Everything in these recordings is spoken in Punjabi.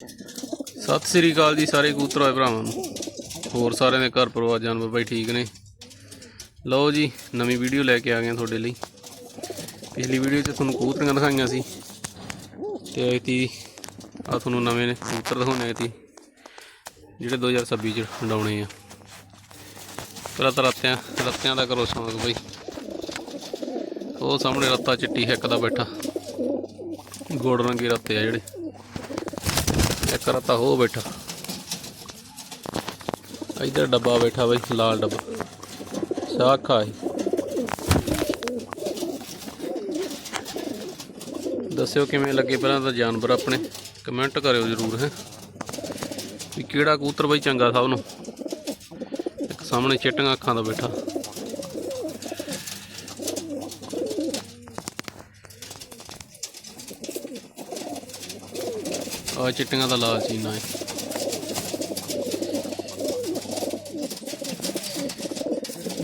ਸਤਿ ਸ੍ਰੀ ਅਕਾਲ ਜੀ ਸਾਰੇ ਕੂਤਰ ਹੋਏ ਭਰਾਵਾਂ ਨੂੰ। ਹੋਰ ਸਾਰਿਆਂ ਦੇ ਘਰ ਪਰਿਵਾਰ ਜਾਨਵਰ ਬਾਈ ਠੀਕ ਨੇ। ਲਓ ਜੀ, ਨਵੀਂ ਵੀਡੀਓ ਲੈ ਕੇ ਆ ਗਏ ਤੁਹਾਡੇ ਲਈ। ਪਿਛਲੀ ਵੀਡੀਓ 'ਚ ਤੁਹਾਨੂੰ ਕੂਤਰੀਆਂ ਦਿਖਾਈਆਂ ਸੀ। ਤੇ ਐਤੀ ਆ ਤੁਹਾਨੂੰ ਨਵੇਂ ਨੇ ਕਬੂਤਰ ਦਿਖਾਉਣੇ ਸੀ, ਜਿਹੜੇ 2026 ਚ ਉਡਾਉਣੇ ਆ। ਪਹਿਲਾਂ ਤਾਂ ਰੱਤਿਆਂ ਰੱਤਿਆਂ ਦਾ ਕਰੋ ਸ਼ੌਂਕ ਬਾਈ। ਉਹ ਸਾਹਮਣੇ ਰੱਤਾ ਚਿੱਟੀ ਹਿੱਕ ਦਾ ਬੈਠਾ। ਗੋੜ ਰੰਗੇ ਰੱਤੇ ਆ ਜਿਹੜੇ। ਇੱਕ ਰੱਤਾ ਹੋ ਬੈਠਾ। ਇਧਰ ਡੱਬਾ ਬੈਠਾ ਬਈ, ਲਾਲ ਡੱਬਾ। ਸ਼ਾਖਾ ਹੈ ਦੱਸਿਓ ਕਿਵੇਂ ਲੱਗੇ ਪਹਿਲਾਂ ਤਾਂ ਜਾਨਵਰ ਆਪਣੇ। ਕਮੈਂਟ ਕਰਿਓ ਜਰੂਰ, ਹੈ। ਵੀ ਕਿਹੜਾ ਕਬੂਤਰ ਬਈ ਚੰਗਾ ਸਭ ਨੂੰ। ਇੱਕ ਸਾਹਮਣੇ ਚਿੱਟੀਆਂ ਅੱਖਾਂ ਦਾ ਬੈਠਾ। ਆ ਚਿੱਟੀਆਂ ਦਾ ਲਾਲਚੀ ਨਾ ਹੈ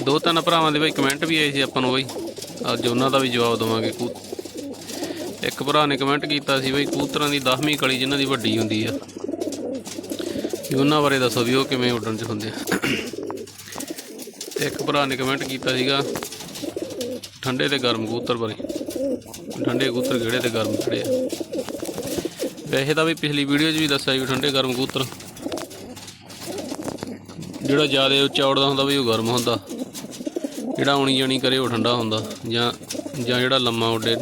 ਦੋ ਤਿੰਨ ਭਰਾਵਾਂ ਦੇ ਬਈ ਕਮੈਂਟ ਵੀ ਆਏ ਸੀ ਆਪਾਂ ਨੂੰ ਬਈ। ਅੱਜ ਉਹਨਾਂ ਦਾ ਵੀ ਜਵਾਬ ਦਵਾਂਗੇ ਕੂ ਇੱਕ ਭਰਾ ਨੇ ਕਮੈਂਟ ਕੀਤਾ ਸੀ ਬਈ ਕੂਤਰਾਂ ਦੀ 10ਵੀਂ ਕਲੀ ਜਿਨ੍ਹਾਂ ਦੀ ਵੱਡੀ ਹੁੰਦੀ ਆ। ਵੀ ਉਹਨਾਂ ਬਾਰੇ ਦੱਸੋ ਵੀ ਉਹ ਕਿਵੇਂ ਉੱਡਣ 'ਚ ਹੁੰਦੇ ਆ। ਤੇ ਇੱਕ ਭਰਾ ਨੇ ਕਮੈਂਟ ਕੀਤਾ ਸੀਗਾ, ਠੰਡੇ ਤੇ ਗਰਮ ਕੂਤਰ ਬਾਰੇ। ਠੰਡੇ ਕੂਤਰ ਕਿਹੜੇ ਤੇ ਗਰਮ ਕਿਹੜੇ ਆ? ਵੈਸੇ ਤਾਂ ਵੀ ਪਿਛਲੀ ਵੀਡੀਓ 'ਚ ਵੀ ਦੱਸਿਆ ਵੀ ਠੰਡੇ ਗਰਮ ਕਬੂਤਰ। ਜਿਹੜਾ ਜ਼ਿਆਦਾ ਉੱਚਾ ਉੱਡਦਾ ਹੁੰਦਾ ਵੀ ਉਹ ਗਰਮ ਹੁੰਦਾ। ਜਿਹੜਾ ਆਉਣੀ ਜਾਣੀ ਕਰੇ ਉਹ ਠੰਡਾ ਹੁੰਦਾ। ਜਾਂ ਜਾਂ ਜਿਹੜਾ ਲੰਮਾ ਉੱਡੇ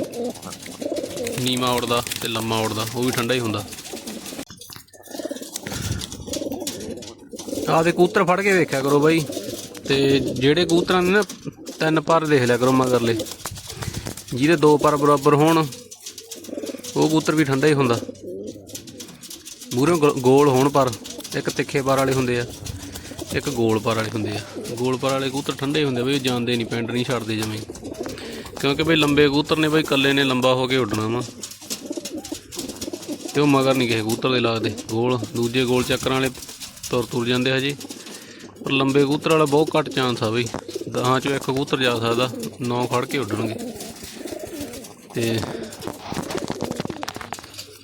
ਨੀਵਾ ਉੱਡਦਾ ਤੇ ਲੰਮਾ ਉੱਡਦਾ ਉਹ ਵੀ ਠੰਡਾ ਹੀ ਹੁੰਦਾ। ਆਹ ਦੇ ਕਬੂਤਰ ਫੜ ਕੇ ਵੇਖਿਆ ਕਰੋ ਬਾਈ। ਤੇ ਜਿਹੜੇ ਕਬੂਤਰਾਂ ਦੇ ਨਾ ਤਿੰਨ ਪਰ ਦੇਖ ਲਿਆ ਕਰੋ ਮਗਰਲੇ। ਜਿਹਦੇ ਦੋ ਪਰ ਬਰਾਬਰ ਹੋਣ ਉਹ ਕਬੂਤਰ ਵੀ ਠੰਡਾ ਹੀ ਹੁੰਦਾ। ਮੂਹਰੇ ਗੋਲ ਹੋਣ ਪਰ ਇੱਕ ਤਿੱਖੇ ਪਰ ਵਾਲੇ ਹੁੰਦੇ ਆ, ਇੱਕ ਗੋਲ ਪਰ ਵਾਲੇ ਹੁੰਦੇ ਆ। ਗੋਲ ਪਰ ਵਾਲੇ ਕਬੂਤਰ ਠੰਡੇ ਹੁੰਦੇ ਆ ਬਈ ਉਹ ਜਾਂਦੇ ਨਹੀਂ ਪੈਂਟ ਨਹੀਂ ਛੱਡਦੇ ਜਿਵੇਂ ਕਿਉਂਕਿ ਬਈ ਲੰਬੇ ਕਬੂਤਰ ਨੇ ਬਈ, ਇਕੱਲੇ ਨੇ ਲੰਬਾ ਹੋ ਕੇ ਉੱਡਣਾ ਵਾ। ਤੇ ਉਹ ਮਗਰ ਨਹੀਂ ਕਿਸੇ ਕਬੂਤਰ ਦੇ ਲੱਗਦੇ। ਗੋਲ, ਦੂਜੇ ਗੋਲ ਚੱਕਰਾਂ ਵਾਲੇ ਤੁਰ ਤੁਰ ਜਾਂਦੇ ਹਜੇ। ਪਰ ਲੰਬੇ ਕਬੂਤਰ ਵਾਲਾ ਬਹੁਤ ਘੱਟ ਚਾਂਸ ਆ ਬਈ। ਦਹਾਂ ਚੋਂ ਇੱਕ ਕਬੂਤਰ ਜਾ ਸਕਦਾ, ਨੌ ਖੜ ਕੇ ਉੱਡਣਗੇ। ਤੇ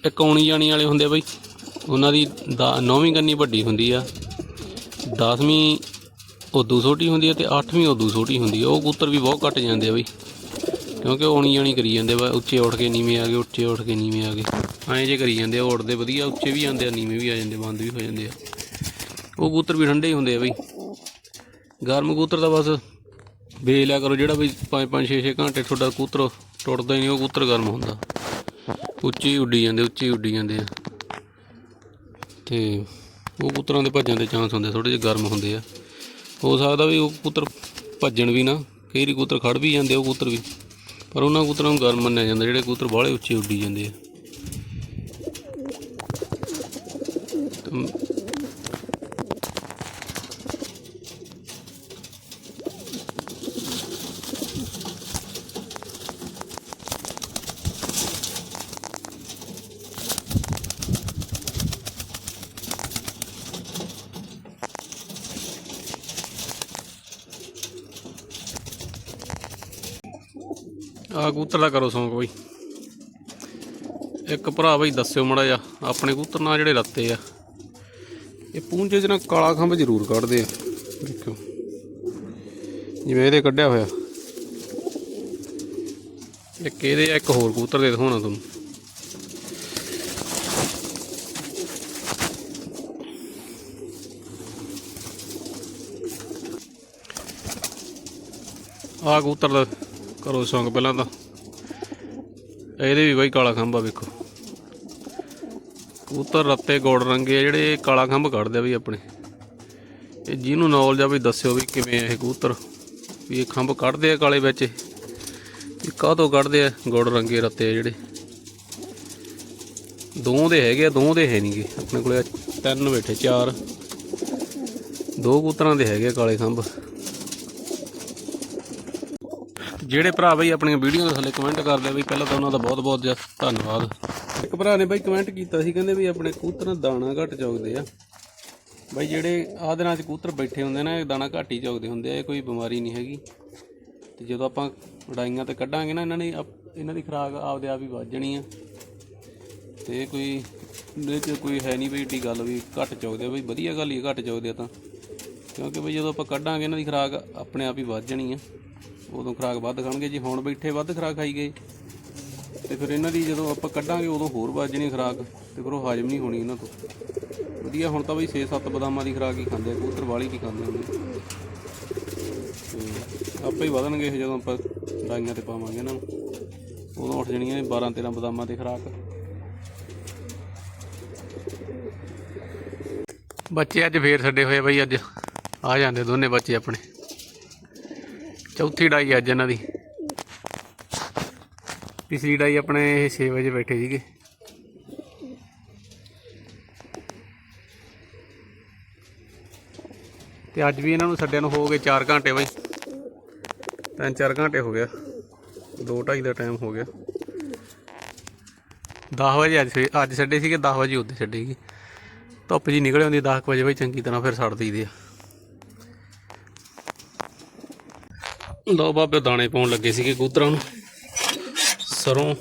ਇੱਕ ਆਉਣੀ ਜਾਣੀ ਵਾਲੇ ਹੁੰਦੇ ਆ ਬਈ। ਉਹਨਾਂ ਦੀ 9ਵੀਂ ਕੰਨੀ ਵੱਡੀ ਹੁੰਦੀ ਆ 10ਵੀਂ ਉਦੋਂ ਛੋਟੀ ਹੁੰਦੀ ਆ ਤੇ 8ਵੀਂ ਉਦੋਂ ਛੋਟੀ ਹੁੰਦੀ ਆ। ਉਹ ਕਬੂਤਰ ਵੀ ਬਹੁਤ ਘੱਟ ਜਾਂਦੇ ਆ ਬਈ, ਕਿਉਂਕਿ ਉਹ ਆਉਣੀ ਜਾਣੀ ਕਰੀ ਜਾਂਦੇ ਵਾ ਉੱਚੇ ਉੱਠ ਕੇ ਨੀਵੇਂ ਆ ਗਏ, ਉੱਚੇ ਉੱਠ ਕੇ ਨੀਵੇਂ ਆ ਗਏ। ਐਂ ਜੇ ਕਰੀ ਜਾਂਦੇ ਆ ਉੱਡਦੇ ਵਧੀਆ, ਉੱਚੇ ਵੀ ਜਾਂਦੇ ਆ, ਨੀਵੇਂ ਵੀ ਆ ਜਾਂਦੇ, ਬੰਦ ਵੀ ਹੋ ਜਾਂਦੇ ਆ। ਉਹ ਕਬੂਤਰ ਵੀ ਠੰਡੇ ਹੀ ਹੁੰਦੇ ਆ ਬਈ। ਗਰਮ ਕਬੂਤਰ ਤਾਂ ਬਸ ਵੇਚ ਲਿਆ ਕਰੋ, ਜਿਹੜਾ ਬਈ 5 5 6 6 ਘੰਟੇ ਤੁਹਾਡਾ ਕਬੂਤਰ ਟੁੱਟਦਾ ਹੀ ਨਹੀਂ, ਉਹ ਕਬੂਤਰ ਗਰਮ ਹੁੰਦਾ। ਉੱਚੇ ਹੀ ਉੱਡੀ ਜਾਂਦੇ, ਉੱਚੇ ਹੀ ਉੱਡੀ ਜਾਂਦੇ ਆ। ਤੇ ਉਹ ਕਬੂਤਰਾਂ ਦੇ ਭੱਜਣ ਦੇ ਚਾਂਸ ਹੁੰਦੇ ਥੋੜੇ ਜਿਹੇ ਗਰਮ ਹੁੰਦੇ ਆ। ਹੋ ਸਕਦਾ ਵੀ ਉਹ ਕਬੂਤਰ ਭੱਜਣ ਵੀ ਨਾ, ਕਈ ਵਾਰੀ ਕਬੂਤਰ ਖੜ ਵੀ ਜਾਂਦੇ ਉਹ ਕਬੂਤਰ ਵੀ। ਪਰ ਉਹਨਾਂ ਕਬੂਤਰਾਂ ਨੂੰ ਗਰਮ ਮੰਨਿਆ ਜਾਂਦਾ, ਜਿਹੜੇ ਕਬੂਤਰ ਬਾਹਲੇ ਉੱਚੇ ਉੱਡੀ ਜਾਂਦੇ ਆ। ਆ ਕਬੂਤਰ ਦਾ ਕਰੋ ਸੌਂਕ ਬਈ। ਇੱਕ ਭਰਾ ਬਈ ਦੱਸਿਓ ਮੜਾ ਜਾ ਆਪਣੇ ਕਬੂਤਰ ਨਾਲ ਜਿਹੜੇ ਲੱਤੇ ਆ। ਇਹ ਪੂੰਝੇ 'ਚ ਨਾ ਕਾਲਾ ਖੰਭ ਜ਼ਰੂਰ ਕੱਢਦੇ ਆ, ਦੇਖਿਓ। ਜਿਵੇਂ ਇਹਦੇ ਕੱਢਿਆ ਹੋਇਆ। ਇੱਕ ਇਹਦੇ, ਇੱਕ ਹੋਰ ਕਬੂਤਰ ਦੇ ਦਿਖਾਉਣਾ ਤੁਹਾਨੂੰ। ਆ ਕਬੂਤਰ ਦਾ ਕਰੋ ਸੌਂਗ ਪਹਿਲਾਂ ਤਾਂ। ਇਹਦੇ ਵੀ ਬਾਈ ਕਾਲਾ ਖੰਭਾ ਵੇਖੋ। ਕਬੂਤਰ ਰੱਤੇ ਗੋੜ ਰੰਗੇ ਆ ਜਿਹੜੇ ਕਾਲਾ ਖੰਭ ਕੱਢਦੇ ਆ ਵੀ ਆਪਣੇ। ਇਹ ਜਿਹਨੂੰ ਨੌਲੇਜ ਆ ਵੀ ਦੱਸਿਓ ਵੀ ਕਿਵੇਂ ਆ ਇਹ ਕਬੂਤਰ। ਵੀ ਇਹ ਖੰਭ ਕੱਢਦੇ ਆ ਕਾਲੇ ਵਿੱਚ ਇਹ। ਇਹ ਕਾਹਤੋਂ ਕੱਢਦੇ ਆ ਗੋੜ ਰੰਗੇ ਰੱਤੇ ਆ ਜਿਹੜੇ। ਦੋ ਦੇ ਹੈਗੇ ਆ, ਦੋ ਦੇ ਹੈ ਨਹੀਂਗੇ ਆਪਣੇ ਕੋਲੇ ਤਿੰਨ ਬੈਠੇ, ਚਾਰ। ਦੋ ਕਬੂਤਰਾਂ ਦੇ ਹੈਗੇ ਆ ਕਾਲੇ ਖੰਭ। ਜਿਹੜੇ ਭਰਾ ਬਈ ਆਪਣੀਆਂ ਵੀਡੀਓ ਦੇ ਥੱਲੇ ਕਮੈਂਟ ਕਰਦੇ ਬਈ, ਪਹਿਲਾਂ ਤਾਂ ਉਹਨਾਂ ਦਾ ਬਹੁਤ ਬਹੁਤ ਧੰਨਵਾਦ। ਇੱਕ ਭਰਾ ਨੇ ਬਈ ਕਮੈਂਟ ਕੀਤਾ ਸੀ, ਕਹਿੰਦੇ ਵੀ ਆਪਣੇ ਕਬੂਤਰ ਦਾਣਾ ਘੱਟ ਚੁਗਦੇ ਆ। ਬਈ ਜਿਹੜੇ ਆਹ ਦਿਨਾਂ 'ਚ ਕਬੂਤਰ ਬੈਠੇ ਹੁੰਦੇ ਨੇ, ਇਹ ਦਾਣਾ ਘੱਟ ਹੀ ਚੁਗਦੇ ਹੁੰਦੇ ਆ, ਇਹ ਕੋਈ ਬਿਮਾਰੀ ਨਹੀਂ ਹੈਗੀ। ਤੇ ਜਦੋਂ ਆਪਾਂ ਉਡਾਈਆਂ ਤੇ ਕੱਢਾਂਗੇ ਨਾ, ਇਹਨਾਂ ਨੇ ਆਪ- ਇਹਨਾਂ ਦੀ ਖੁਰਾਕ ਆਪਦੇ ਆਪ ਹੀ ਵੱਧ ਜਾਣੀ ਆ। ਤੇ ਕੋਈ, ਇਹਦੇ ਚ ਕੋਈ ਹੈ ਨਹੀਂ ਵੀ ਏਡੀ ਗੱਲ ਵੀ ਘੱਟ ਚੁੱਕਦੇ ਆ। ਬਈ ਵਧੀਆ ਗੱਲ ਹੀ ਘੱਟ ਚੁੱਕਦੇ ਆ ਤਾਂ। ਕਿਉਂਕਿ ਬਈ ਜਦੋਂ ਆਪਾਂ ਕੱਢਾਂਗੇ, ਇਹਨਾਂ ਦੀ ਖੁਰਾਕ ਆਪਣੇ ਆਪ ਹੀ ਵੱਧ ਜਾਣੀ ਆ। ਉਦੋਂ ਖੁਰਾਕ ਵੱਧ ਖਾਣਗੇ, ਜੇ ਹੁਣ ਬੈਠੇ ਵੱਧ ਖੁਰਾਕ ਖਾਈ ਗਏ, ਤੇ ਫਿਰ ਇਹਨਾਂ ਦੀ ਜਦੋਂ ਆਪਾਂ ਕੱਢਾਂਗੇ ਉਦੋਂ ਹੋਰ ਵੱਧ ਜਾਣੀ ਖੁਰਾਕ, ਤੇ ਫਿਰ ਉਹ ਹਜਮ ਨਹੀਂ ਹੋਣੀ ਇਹਨਾਂ ਤੋਂ। ਵਧੀਆ, ਹੁਣ ਤਾਂ ਬਈ 6-7 ਬਦਾਮਾਂ ਦੀ ਖੁਰਾਕ ਹੀ ਖਾਂਦੇ ਆ, ਕਬੂਤਰ ਵਾਲੀ ਕੀ ਖਾਂਦੇ ਹੁੰਦੇ ਤੇ ਆਪੇ ਹੀ ਵਧਣਗੇ ਇਹ ਜਦੋਂ ਆਪਾਂ ਡਾਈਆਂ ਤੇ ਪਾਵਾਂਗੇ ਇਹਨਾਂ ਨੂੰ। ਉਦੋਂ ਉੱਠ ਜਾਣੀਆਂ 12-13 ਬਦਾਮਾਂ ਦੀ ਖੁਰਾਕ। ਬੱਚੇ ਅੱਜ ਫੇਰ ਛੱਡੇ ਹੋਏ ਬਈ, ਅੱਜ ਆ ਜਾਂਦੇ ਦੋਨੇ ਬੱਚੇ ਆਪਣੇ। ਚੌਥੀ ਡਾਈ ਅੱਜ ਇਹਨਾਂ ਦੀ। ਪਿਛਲੀ ਡਾਈ ਆਪਣੇ ਇਹ 6 ਵਜੇ ਬੈਠੇ ਸੀਗੇ। ਤੇ ਅੱਜ ਵੀ ਇਹਨਾਂ ਨੂੰ ਛੱਡਿਆਂ ਨੂੰ ਹੋ ਗਏ 4 ਘੰਟੇ ਬਈ। ਤਿੰਨ ਚਾਰ ਘੰਟੇ ਹੋ ਗਿਆ। 2:30 ਦਾ ਟਾਈਮ ਹੋ ਗਿਆ। 10 ਵਜੇ ਅੱਜ ਅੱਜ ਛੱਡੇ ਸੀਗੇ 10 ਵਜੇ ਉੱਤੇ ਛੱਡੇ ਸੀਗੇ। ਧੁੱਪ ਜੀ ਨਿਕਲ ਆਉਂਦੀ 10 ਕੁ ਵਜੇ ਬਈ ਚੰਗੀ ਤਰ੍ਹਾਂ ਫਿਰ ਛੱਡ ਦਈਦੇ ਆ। ਲਓ ਬਾਬੇ ਦਾਣੇ ਪਾਉਣ ਲੱਗੇ ਸੀਗੇ ਕਬੂਤਰਾਂ ਨੂੰ। ਸਰੋਂ,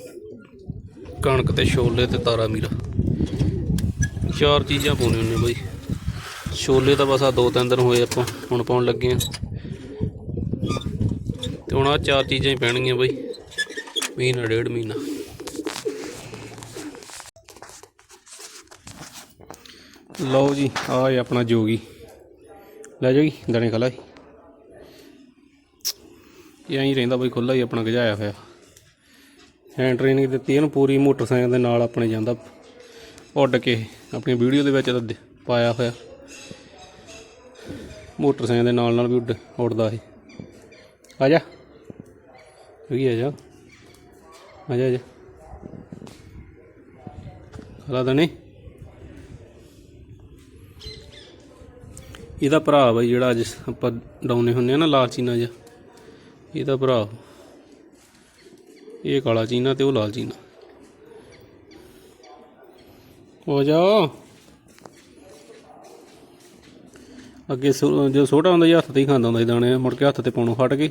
ਕਣਕ ਤੇ ਛੋਲੇ ਤੇ ਤਾਰਾ ਮੀਰਾ। ਚਾਰ ਚੀਜ਼ਾਂ ਪਾਉਣੇ ਹੁੰਦੇ ਬਈ। ਛੋਲੇ ਤਾਂ ਬਸ ਆ ਦੋ ਤਿੰਨ ਦਿਨ ਹੋਏ ਆਪਾਂ ਹੁਣ ਪਾਉਣ ਲੱਗੇ ਆ ਤੇ ਹੁਣ ਆ ਚਾਰ ਚੀਜ਼ਾਂ ਹੀ ਪੈਣਗੀਆਂ ਬਈ। ਮਹੀਨਾ, ਡੇਢ ਮਹੀਨਾ। ਲਓ ਜੀ ਆ ਆਪਣਾ ਜੋਗੀ। ਲੈ ਜਾਓ ਜੀ, ਦਣੇ ਖਲਾ ਜੀ। ਇਹ ਐਂ ਰਹਿੰਦਾ ਬਈ ਖੁੱਲਾ ਹੀ ਆਪਣਾ ਗਜਾਇਆ ਹੋਇਆ। ਹੈਂਡ ਟ੍ਰੇਨਿੰਗ ਦਿੱਤੀ ਇਹਨੂੰ ਪੂਰੀ, ਮੋਟਰਸਾਈਕਲ ਦੇ ਨਾਲ ਆਪਣੇ ਜਾਂਦਾ। ਉੱਡ ਕੇ ਆਪਣੀ ਵੀਡੀਓ ਦੇ ਵਿੱਚ ਪਾਇਆ ਹੋਇਆ। ਮੋਟਰਸਾਈਕਲ ਦੇ ਨਾਲ ਨਾਲ ਵੀ ਉੱਡ, ਉੱਡਦਾ ਇਹ। ਆ ਜਾ। ਵੀ ਆ ਜਾ। ਆ ਜਾ ਆ ਜਾ। ਖਲਾ ਦਣੇ ਇਹਦਾ ਭਰਾ ਬਾਈ ਜਿਹੜਾ ਅੱਜ ਆਪਾਂ ਡਾਉਨੇ ਹੁੰਨੇ ਆ ਨਾ ਲਾਲ ਚੀਨਾ ਜਿਹਾ। ਇਹਦਾ ਭਰਾ। ਇਹ ਕਾਲਾ ਚੀਨਾ ਤੇ ਉਹ ਲਾਲ ਚੀਨਾ ਹੋ ਜਾ ਅੱਗੇ ਸੋ- ਜਦੋਂ ਛੋਟਾ ਹੁੰਦਾ ਸੀ, ਹੱਥ ਤੇ ਹੀ ਖਾਂਦਾ ਹੁੰਦਾ ਸੀ ਦਾਣੇ। ਮੁੜ ਕੇ ਹੱਥ ਤੇ ਪਾਉਣੋਂ ਹਟ ਗਏ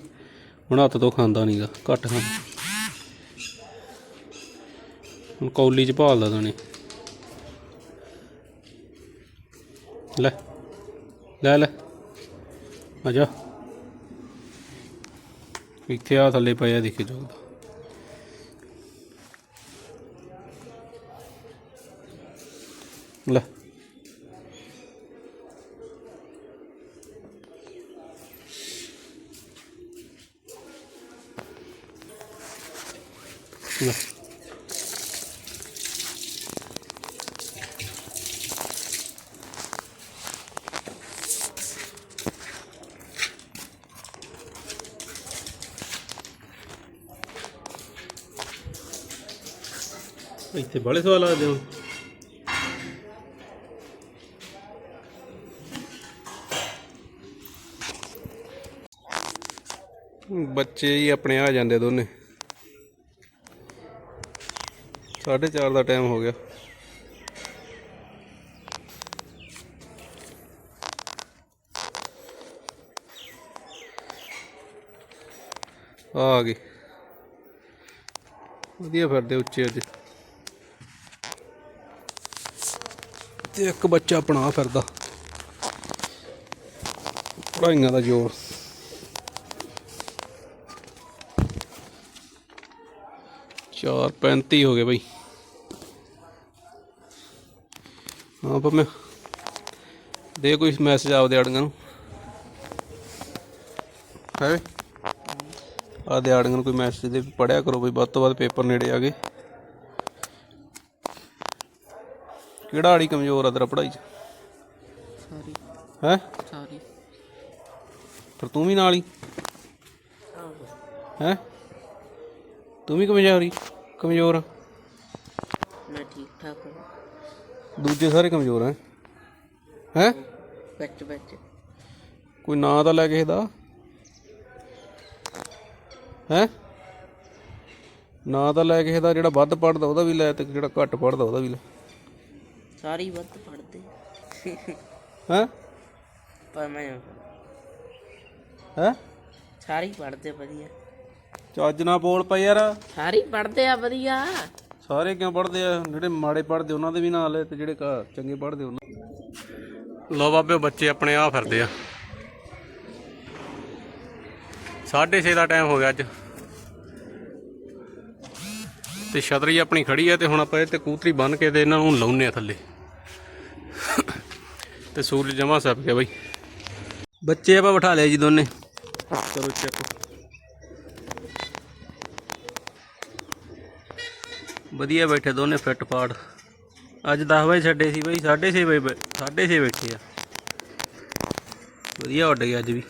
ਹੁਣ ਹੱਥ ਤੋਂ ਖਾਂਦਾ ਨਹੀਂਗਾ ਘੱਟ ਖਾਂਦਾ। ਹੁਣ ਕੌਲੀ ਚ ਭਾਲਦਾ ਦਾਣੇ। ਲੈ। ਲੈ ਲੈ। ਆ ਜਾ। ਇੱਥੇ ਆ ਥੱਲੇ ਪਿਆ ਦਿਖੇ ਜੋਗਦਾ ਲੈ ਲੈ ਇੱਥੇ ਬੜੇ ਸਵਾਲ ਆ ਹੋ ਬੱਚੇ ਹੀ ਆਪਣੇ ਆ ਜਾਂਦੇ ਦੋਨੇ। 4:30 ਦਾ ਟਾਈਮ ਹੋ ਗਿਆ। ਆ ਆ ਗਏ। ਵਧੀਆ ਫਿਰਦੇ ਉੱਚੇ ਅੱਜ ਤੇ ਇੱਕ ਬੱਚਾ ਆਪਣਾ ਫਿਰਦਾ। ਪੜਾਈਆਂ ਦਾ ਜ਼ੋਰ। ਚਾਰ 35 ਹੋ ਗਏ ਬਈ। ਹਾਂ ਪਰ ਮੈਂ ਦੇ ਕੋਈ ਮੈਸੇਜ ਆਪਦੇ ਆੜੀਆਂ ਨੂੰ। ਹੈ? ਆਪਦੇ ਆੜੀਆਂ ਨੂੰ ਕੋਈ ਮੈਸੇਜ ਦੇ ਪੜਿਆ ਕਰੋ ਬਈ, ਵੱਧ ਤੋਂ ਵੱਧ ਪੇਪਰ ਨੇੜੇ ਆ ਗਏ। ਕਿਹੜਾ ਆੜੀ ਕਮਜ਼ੋਰ ਆ ਤੇਰਾ ਪੜਾਈ ਚ? ਸਾਰੀ ਹੈ? ਸਾਰੀ ਤੂੰ ਵੀ ਨਾਲ ਹੀ? ਹੈ। ਤੂੰ ਵੀ ਕਮਜ਼ੋਰ ਹੀ? ਕਮਜ਼ੋਰ? ਆ ਮੈਂ ਠੀਕ ਠਾਕ ਹਾਂ। ਦੂਜੇ ਸਾਰੇ ਕਮਜ਼ੋਰ ਆ ਹੈ? ਵਿੱਚ ਵਿੱਚ। ਕੋਈ ਨਾਂ ਤਾਂ ਲੈ ਕਿਸੇ ਦਾ? ਹੈ? ਨਾਂ ਤਾਂ ਲੈ ਕਿਸੇ ਦਾ ਜਿਹੜਾ ਵੱਧ ਪੜਦਾ ਉਹਦਾ ਵੀ ਲੈ ਤੇ ਜਿਹੜਾ ਘੱਟ ਪੜਦਾ ਉਹਦਾ ਵੀ ਲੈ। ਸਾਰੀ ਵੱਧ ਪੜਦੇ ਹੈ? ਪਰ ਮੈਂ ਹੈ? ਸਾਰੀ ਪੜਦੇ ਵਧੀਆ। ਚੱਜ ਨਾ ਬੋਲ ਪਈ ਯਾਰ। ਸਾਰੀ ਪੜਦੇ ਆ ਵਧੀਆ। ਸਾਰੇ ਕਿਉਂ ਪੜਦੇ ਆ? ਜਿਹੜੇ ਮਾੜੇ ਪੜਦੇ ਉਹਨਾਂ ਦੇ ਵੀ ਨਾਲ ਤੇ ਜਿਹੜੇ ਚੰਗੇ ਪੜਦੇ ਉਹਨਾਂ ਲੋ ਬਾਬੇ ਬੱਚੇ ਆਪਣੇ ਆ ਫਿਰਦੇ ਆ। 6:30 ਦਾ ਟਾਈਮ ਹੋ ਗਿਆ ਅੱਜ। ਤੇ ਛਤਰੀ ਆਪਣੀ ਖੜੀ ਹੈ ਤੇ ਹੁਣ ਆਪਾਂ ਇਹ ਤੇ ਕੂਤਰੀ ਬੰਨ ਕੇ ਤੇ ਇਹਨਾਂ ਨੂੰ ਲਾਉਨੇ ਆ ਥੱਲੇ। ਤੇ ਸੂਰਜ ਜਮਾ ਸੱਪ ਗਿਆ ਬਾਈ। ਬੱਚੇ ਆਪਾਂ ਬਿਠਾ ਲਿਆ ਜੀ ਦੋਨੇ। ਚਲੋ ਚੈੱਕ। ਵਧੀਆ ਬੈਠੇ ਦੋਨੇ ਫਿੱਟ ਫਾੜ ਅੱਜ 10 ਵਜੇ ਛੱਡੇ ਸੀ ਬਈ 6:30 ਵਜੇ ਬੈ- 6:30 ਬੈਠੇ ਆ। ਵਧੀਆ ਉੱਡ ਗਿਆ ਅੱਜ ਵੀ।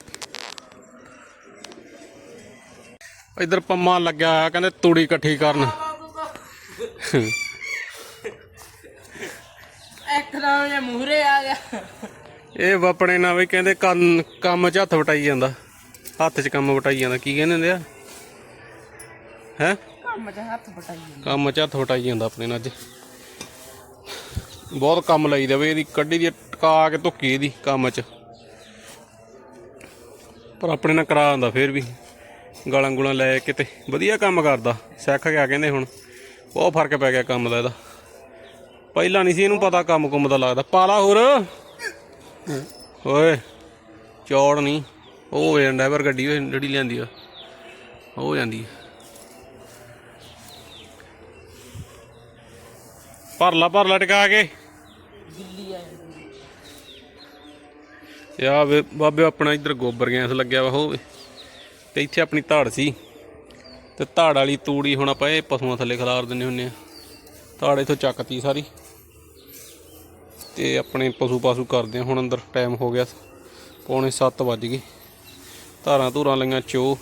ਇਧਰ ਪੰਮਾ ਲੱਗਿਆ ਹੋਇਆ, ਕਹਿੰਦੇ ਤੂੜੀ ਇਕੱਠੀ ਕਰਨ। ਇੱਕਦਮ ਜਿਹਾ ਮੂਹਰੇ ਆ ਗਿਆ। ਇਹ ਵਾਪਣੇ ਨਾਲ ਵੀ ਕਹਿੰਦੇ ਕੰਨ ਕੰਮ 'ਚ ਹੱਥ ਵਟਾਈ ਜਾਂਦਾ। ਹੱਥ 'ਚ ਕੰਮ ਵਟਾਈ ਜਾਂਦਾ। ਕੀ ਕਹਿੰਦੇ ਹੁੰਦੇ ਆ? ਹੈ? ਕੰਮ 'ਚ ਹੱਥ ਪਟਾਈ ਕੰਮ 'ਚ ਹੱਥ ਵਟਾਈ ਜਾਂਦਾ ਆਪਣੇ ਨਾਲ ਅੱਜ। ਬਹੁਤ ਕੰਮ ਲਈ ਦੇਵੇ ਇਹਦੀ ਕੱਢੀ ਦੀ ਟਕਾ ਕੇ ਧੁੱਕੀ ਇਹਦੀ ਕੰਮ 'ਚ। ਪਰ ਆਪਣੇ ਨਾਲ ਕਰਾ ਦਿੰਦਾ ਫੇਰ ਵੀ। ਗਾਲਾਂ ਗੁਲਾਂ ਲੈ ਕੇ ਤੇ ਵਧੀਆ ਕੰਮ ਕਰਦਾ। ਸਿੱਖ ਗਿਆ ਕਹਿੰਦੇ ਹੁਣ। ਬਹੁਤ ਫ਼ਰਕ ਪੈ ਗਿਆ ਕੰਮ ਦਾ ਇਹਦਾ। ਪਹਿਲਾਂ ਨਹੀਂ ਸੀ ਇਹਨੂੰ ਪਤਾ ਕੰਮ ਕੁੰਮ ਦਾ ਲੱਗਦਾ। ਪਾਲਾ ਹੋਰ। ਓਏ, ਚੌੜ ਨਹੀਂ। ਉਹ ਹੋ ਜਾਂਦਾ ਪਰ ਗੱਡੀ ਜਿਹੜੀ ਲਿਆਂਦੀ ਆ ਹੋ ਜਾਂਦੀ ਆ। ਭਰਲਾ ਲਾ ਭਰ ਕੇ। ਗਿੱਲੀ ਯਾ ਵੇ, ਬਾਬੇ ਆਪਣਾ ਇੱਧਰ ਗੋਬਰ ਗੈਸ ਲੱਗਿਆ ਵਾ, ਹੋਵੇ। ਤੇ ਇੱਥੇ ਆਪਣੀ ਧਾੜ ਸੀ। ਤੇ ਧਾੜ ਵਾਲੀ ਤੂੜੀ ਹੁਣ ਆਪਾਂ ਇਹ ਪਸ਼ੂਆਂ ਥੱਲੇ ਖਿਲਾਰ ਦਿੰਨੇ ਹੁੰਨੇ ਆ। ਧਾੜ ਇਥੋਂ ਚੱਕਤੀ ਸਾਰੀ। ਤੇ ਆਪਣੇ ਪਸ਼ੂ ਪਾਸੂ ਕਰਦੇ ਆ, ਹੁਣ ਅੰਦਰ ਟਾਈਮ ਹੋ ਗਿਆ, ਪੌਣੇ 7 ਵੱਜ ਗਏ। ਧਾਰਾਂ ਧੂਰਾਂ ਲਈਆਂ, ਚੋ।